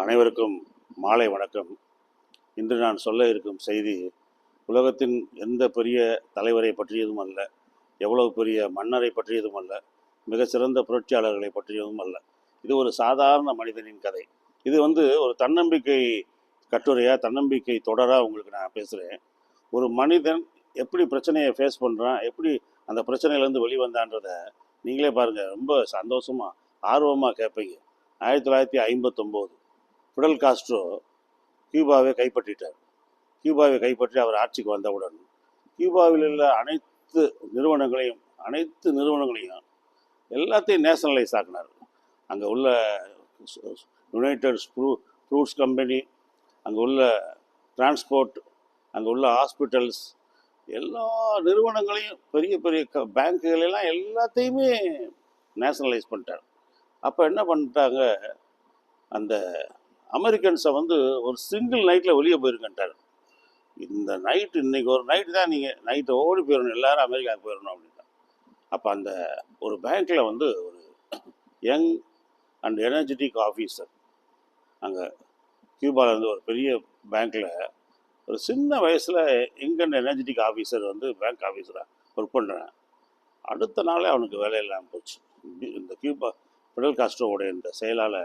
அனைவருக்கும் மாலை வணக்கம். இன்று நான் சொல்ல இருக்கும் செய்தி உலகத்தின் எந்த பெரிய தலைவரை பற்றியதும் அல்ல எவ்வளவு பெரிய மன்னரை பற்றியதும் அல்ல மிக சிறந்த புரட்சியாளர்களை பற்றியதும் அல்ல. இது ஒரு சாதாரண மனிதனின் கதை. இது வந்து ஒரு தன்னம்பிக்கை கட்டுரையாக தன்னம்பிக்கை தொடராக உங்களுக்கு நான் பேசுகிறேன் ஒரு மனிதன் எப்படி பிரச்சனையை ஃபேஸ் பண்ணுறான் எப்படி அந்த பிரச்சனையிலேருந்து வெளிவந்தான்றதை நீங்களே பாருங்கள் ரொம்ப சந்தோஷமாக ஆர்வமாக கேட்பீங்க. ஆயிரத்தி தொள்ளாயிரத்தி ஐம்பத்தொம்போது. Fidel Castro கியூபாவை கைப்பற்றிட்டார். கியூபாவை கைப்பற்றி அவர் ஆட்சிக்கு வந்தவுடன் கியூபாவில் உள்ள அனைத்து நிறுவனங்களையும் அனைத்து நிறுவனங்களையும் எல்லாத்தையும் நேஷனலைஸ் ஆக்கினார். அங்கே உள்ள யுனைடெட் ஸ்ப்ரூ ஃப்ரூட்ஸ் கம்பெனி அங்கே உள்ள டிரான்ஸ்போர்ட் அங்கே உள்ள ஹாஸ்பிட்டல்ஸ் எல்லா நிறுவனங்களையும் பெரிய பெரிய க பேங்க்குகள் எல்லாம் எல்லாத்தையுமே நேஷனலைஸ் பண்ணிட்டார். அப்போ என்ன பண்ணிட்டாங்க? அந்த அமெரிக்கன்ஸை வந்து ஒரு சிங்கிள் நைட்டில் வெளியே போயிருக்கேன்ட்டார். இந்த நைட்டு இன்றைக்கி ஒரு நைட்டு தான் நீங்கள் நைட்டை ஓடி போயிடணும் எல்லாரும் அமெரிக்காவுக்கு போயிடணும் அப்படின்னா அப்போ அந்த ஒரு பேங்க்கில் வந்து ஒரு யங் அண்ட் எனர்ஜெட்டிக் ஆஃபீஸர் அங்கே கியூபாவில் இருந்து ஒரு பெரிய பேங்க்கில் ஒரு சின்ன வயசில் யங் அண்ட் எனர்ஜெட்டிக் ஆஃபீஸர் வந்து பேங்க் ஆஃபீஸராக ஒர்க் பண்ணுறேன் அடுத்த நாளே அவனுக்கு வேலை இல்லாமல் போச்சு. இந்த கியூபா பிடல் காஸ்ட்ரோவுடைய இந்த செயலால்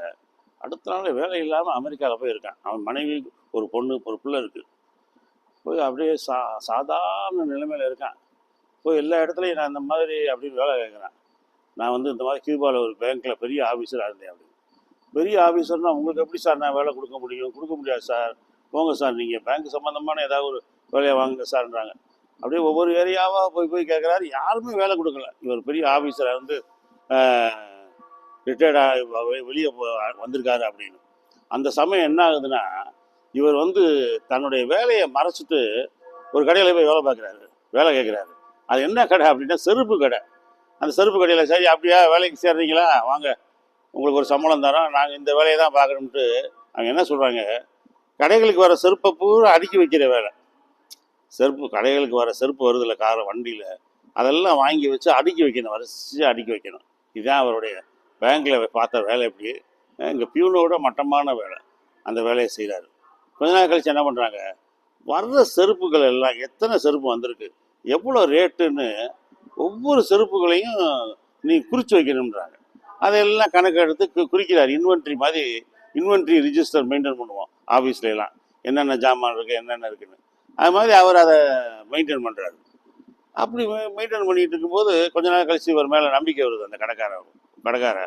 அடுத்த நாள் வேலை இல்லாமல் அமெரிக்காவில் போய் இருக்கான் அவன் மனைவி ஒரு பொண்ணு ஒரு பிள்ளை இருக்குது போய் அப்படியே சா சாதாரண நிலைமையில் இருக்கான். போய் எல்லா இடத்துலையும் நான் இந்த மாதிரி அப்படின்னு வேலை கேட்குறேன் நான் வந்து இந்த மாதிரி கியூபாவில் ஒரு பேங்க்கில் பெரிய ஆஃபீஸராக இருந்தேன் அப்படின்னு. பெரிய ஆஃபீஸர்னால் உங்களுக்கு எப்படி சார் நான் வேலை கொடுக்க முடியும்? கொடுக்க முடியாது சார் போங்க சார் நீங்கள் பேங்க் சம்மந்தமான ஏதாவது ஒரு வேலையை வாங்குங்க சார்ன்றாங்க அப்படியே ஒவ்வொரு ஏரியாவாக போய் போய் கேட்குறாரு யாருமே வேலை கொடுக்கல. இவர் பெரிய ஆஃபீஸராக இருந்து ரிட்டையர்டாக வெளியே வந்திருக்காரு அப்படின்னு. அந்த சமயம் என்ன ஆகுதுன்னா இவர் வந்து தன்னுடைய வேலையை மறைச்சிட்டு ஒரு கடையில் போய் வேலை பார்க்குறாரு வேலை கேட்குறாரு. அது என்ன கடை அப்படின்னா செருப்பு கடை. அந்த செருப்பு கடையில் சரி அப்படியா வேலைக்கு சேர்றீங்களா? வாங்க உங்களுக்கு ஒரு சம்பளம் தரோம் நாங்கள் இந்த வேலையை தான் பார்க்கணுன்ட்டு அவங்க என்ன சொல்கிறாங்க கடைகளுக்கு வர செருப்பை பூரா அடுக்கி வைக்கிற வேலை. செருப்பு கடைகளுக்கு வர செருப்பு வருதில்ல காரை வண்டியில். அதெல்லாம் வாங்கி வச்சு அடுக்கி வைக்கணும் வரிசையாக அடுக்கி வைக்கணும். இதுதான் அவருடைய பேங்க்கில் பார்த்த வேலை எப்படி? இங்கே பியூனோட மட்டமான வேலை. அந்த வேலையை செய்கிறாரு கொஞ்ச நாள் கழிச்சு என்ன பண்ணுறாங்க வர்ற செருப்புகள் எல்லாம் எத்தனை செருப்பு வந்திருக்கு? எவ்வளோ ரேட்டுன்னு ஒவ்வொரு செருப்புகளையும் நீ குறித்து வைக்கணுன்றாங்க அதையெல்லாம் கணக்கு எடுத்து குறிக்கிறார். இன்வென்ட்ரி மாதிரி இன்வென்ட்ரி ரிஜிஸ்டர் மெயின்டைன் பண்ணுவோம் ஆஃபீஸ்ல எல்லாம். என்னென்ன ஜாமான் இருக்குது என்னென்ன இருக்குன்னு. அது மாதிரி அவர் அதை மெயின்டைன் பண்ணுறாரு அப்படி மெயின்டைன் பண்ணிகிட்டு இருக்கும்போது கொஞ்ச நாள் கழிச்சு இவர் மேலே நம்பிக்கை வருது அந்த கடைக்காரர். கடைக்கார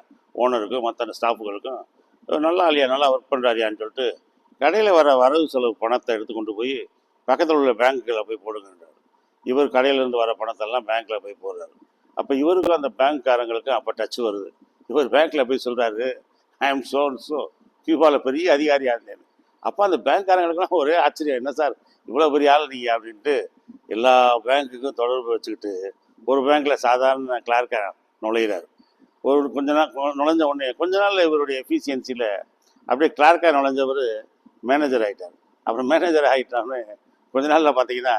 ஓனருக்கும் மற்ற ஸ்டாஃபுகளுக்கும் நல்லா இல்லையா? நல்லா ஒர்க் பண்ணுறாரியான்னு சொல்லிட்டு கடையில் வர வரவு செலவு பணத்தை எடுத்து கொண்டு போய் பக்கத்தில் உள்ள பேங்க்குகளில் போய் போடுங்கன்றார். இவர் கடையிலேருந்து வர பணத்தெல்லாம் பேங்க்கில் போய் போடுறாரு. அப்போ இவருக்கும் அந்த பேங்க்காரங்களுக்கும் அப்போ டச் வருது. இவர் பேங்க்கில் போய் சொல்கிறாரு ஐ எம் சோ ஸோ கியூபாவில் பெரிய அதிகாரியாக இருந்தேன் அப்போ அந்த பேங்க்காரங்களுக்குலாம் ஒரே ஆச்சரியம். என்ன சார் இவ்வளோ பெரிய ஆள் நீங்கள் அப்படின்ட்டு எல்லா பேங்க்குக்கும் தொடர்பு வச்சுக்கிட்டு ஒரு பேங்க்கில் சாதாரண கிளார்க்காக நுழையிறாரு. ஒரு கொஞ்ச நாள் நுழைஞ்ச உடனே கொஞ்ச நாள் இவருடைய எஃபிஷியன்சியில் அப்படியே கிளார்க்காக நுழைஞ்சவர் மேனேஜர் ஆகிட்டார் அப்புறம் மேனேஜர் ஆகிட்டான்னு கொஞ்ச நாளில் பார்த்தீங்கன்னா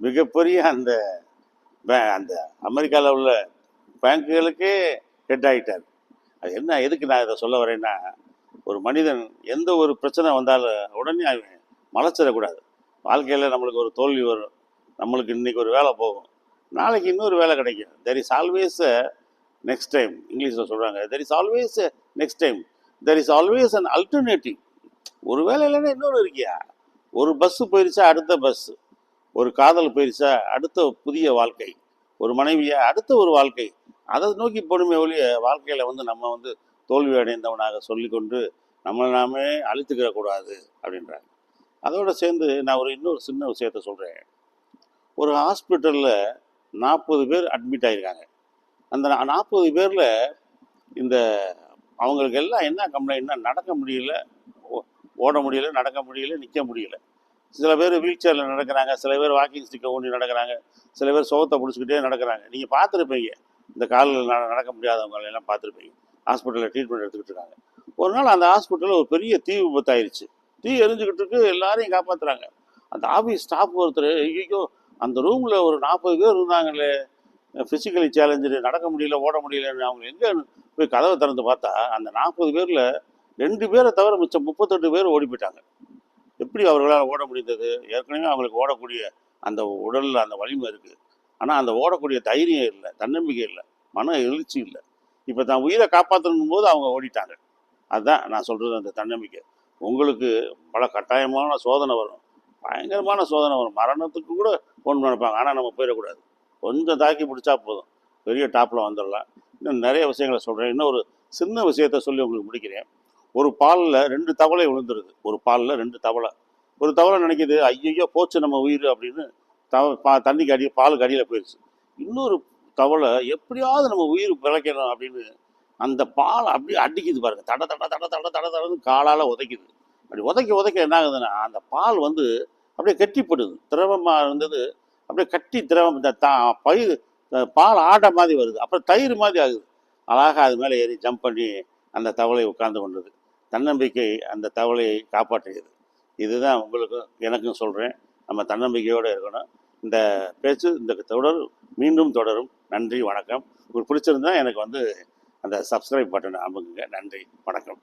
மிகப்பெரிய அந்த அந்த அமெரிக்காவில் உள்ள பேங்க்குகளுக்கே ஹெட் ஆகிட்டார் அது என்ன எதுக்கு நான் இதை சொல்ல வரேன்னா ஒரு மனிதன் எந்த ஒரு பிரச்சனை வந்தாலும் உடனே அவன் மலைச்சிடக்கூடாது. வாழ்க்கையில் நம்மளுக்கு ஒரு தோல்வி வரும். நம்மளுக்கு இன்னைக்கு ஒரு வேலை போகும். நாளைக்கு இன்னொரு வேலை கிடைக்கும். There is always next time இங்கிலீஷில் சொல்கிறாங்க there is always next time there is always an alternative ஒரு வேலை இல்லைன்னா இன்னொரு இருக்கியா? ஒரு பஸ்ஸு போயிருச்சா அடுத்த பஸ்ஸு ஒரு காதல் போயிருச்சா அடுத்த புதிய வாழ்க்கை. ஒரு மனைவியா அடுத்த ஒரு வாழ்க்கை. அதை நோக்கி போடுமே ஒழிய வாழ்க்கையில் வந்து நம்ம வந்து தோல்வி அடைந்தவனாக சொல்லிக்கொண்டு நம்மளை நாமே அழித்துக்கிற கூடாது அப்படின்றாங்க. அதோடு சேர்ந்து நான் ஒரு இன்னொரு சின்ன விஷயத்த சொல்கிறேன் ஒரு ஹாஸ்பிட்டலில் நாற்பது பேர் அட்மிட் ஆகிருக்காங்க அந்த நாற்பது பேரில் இந்த அவங்களுக்கு எல்லாம் என்ன கம்ப்ளைண்ட்னா நடக்க முடியல? ஓ- ஓட முடியல நடக்க முடியல நிற்க முடியல. சில பேர் வீல் சேரில் நடக்கிறாங்க சில பேர் வாக்கிங் ஸ்டிக்கை ஊண்டி நடக்கிறாங்க சில பேர் சோகத்தை பிடிச்சிக்கிட்டே நடக்கிறாங்க. நீங்கள் பார்த்துருப்பீங்க. இந்த காலில் ந- நடக்க முடியாதவங்க எல்லாம் பார்த்துருப்பீங்க. ஹாஸ்பிட்டலில் ட்ரீட்மெண்ட் எடுத்துக்கிட்டு இருக்காங்க. ஒரு நாள் அந்த ஹாஸ்பிட்டலில் ஒரு பெரிய தீ விபத்தாயிருச்சு தீ எரிஞ்சுக்கிட்டு இருக்கு எல்லாரையும் காப்பாற்றுறாங்க அந்த ஆஃபீஸ் ஸ்டாஃப் ஒருத்தர் ஐயோ அந்த ரூமில் ஒரு நாற்பது பேர் இருந்தாங்களே. ஃபிசிக்கலி சேலஞ்சு நடக்க முடியல ஓட முடியலன்னு அவங்க எங்கே போய் கதவை திறந்து பார்த்தா அந்த நாற்பது பேரில் ரெண்டு பேரை தவிர மிச்சம் முப்பத்தெட்டு பேர் ஓடி போயிட்டாங்க. எப்படி அவர்களால் ஓட முடிந்தது? ஏற்கனவே அவங்களுக்கு ஓடக்கூடிய அந்த உடலில் அந்த வலிமை இருக்குது. ஆனால் அந்த ஓடக்கூடிய தைரியம் இல்லை தன்னம்பிக்கை இல்லை மன எழுச்சி இல்லை. இப்போ தான் உயிரை காப்பாற்றணும் போது அவங்க ஓடிட்டாங்க. அதுதான் நான் சொல்கிறது அந்த தன்னம்பிக்கை. உங்களுக்கு பல கட்டாயமான சோதனை வரும். பயங்கரமான சோதனை வரும். மரணத்துக்கு கூட ஃபோன் நினைப்பாங்க ஆனால் நம்ம போயிடக்கூடாது. கொஞ்சம் தாக்கி பிடிச்சா போதும். பெரிய டாப்பில் வந்துடலாம். இன்னும் நிறைய விஷயங்களை சொல்கிறேன் இன்னும் ஒரு சின்ன விஷயத்த சொல்லி உங்களுக்கு முடிக்கிறேன். ஒரு பாலில் ரெண்டு தவளை விழுந்துருது. ஒரு பாலில் ரெண்டு தவளை. ஒரு தவளை நினைக்கிது ஐயோ போச்சு நம்ம உயிர் அப்படின்னு தவ பா தண்ணிக்கு அடி பாலுக்கு அடியில் போயிடுச்சு இன்னொரு தவளை எப்படியாவது நம்ம உயிர் பிழைக்கணும் அப்படின்னு அந்த பால் அப்படியே அடிக்குது பாருங்கள் தட தட தட தட தட தடன்னு காலால் உதைக்குது. அப்படி உதைக்க உதைக்க என்ன ஆகுதுன்னா அந்த பால் வந்து அப்படியே கெட்டிப்படுது. திரவமாக இருந்தது அப்படியே கட்டி திரவம் இந்த தா பயிர் பால் ஆட மாதிரி வருது. அப்புறம் தயிர் மாதிரி ஆகுது. அழகாக அது மேலே ஏறி ஜம்ப் பண்ணி அந்த தவளை உட்கார்ந்து கொண்டது. தன்னம்பிக்கை அந்த தவளையை காப்பாற்றுகிறது. இதுதான் உங்களுக்கும் எனக்கும் சொல்கிறேன் நம்ம தன்னம்பிக்கையோடு இருக்கணும். இந்த பேச்சு இந்த தொடர் மீண்டும் தொடரும். நன்றி வணக்கம். உங்களுக்கு பிடிச்சிருந்தா எனக்கு வந்து அந்த சப்ஸ்கிரைப் பட்டனை அமுக்குங்க. நன்றி வணக்கம்.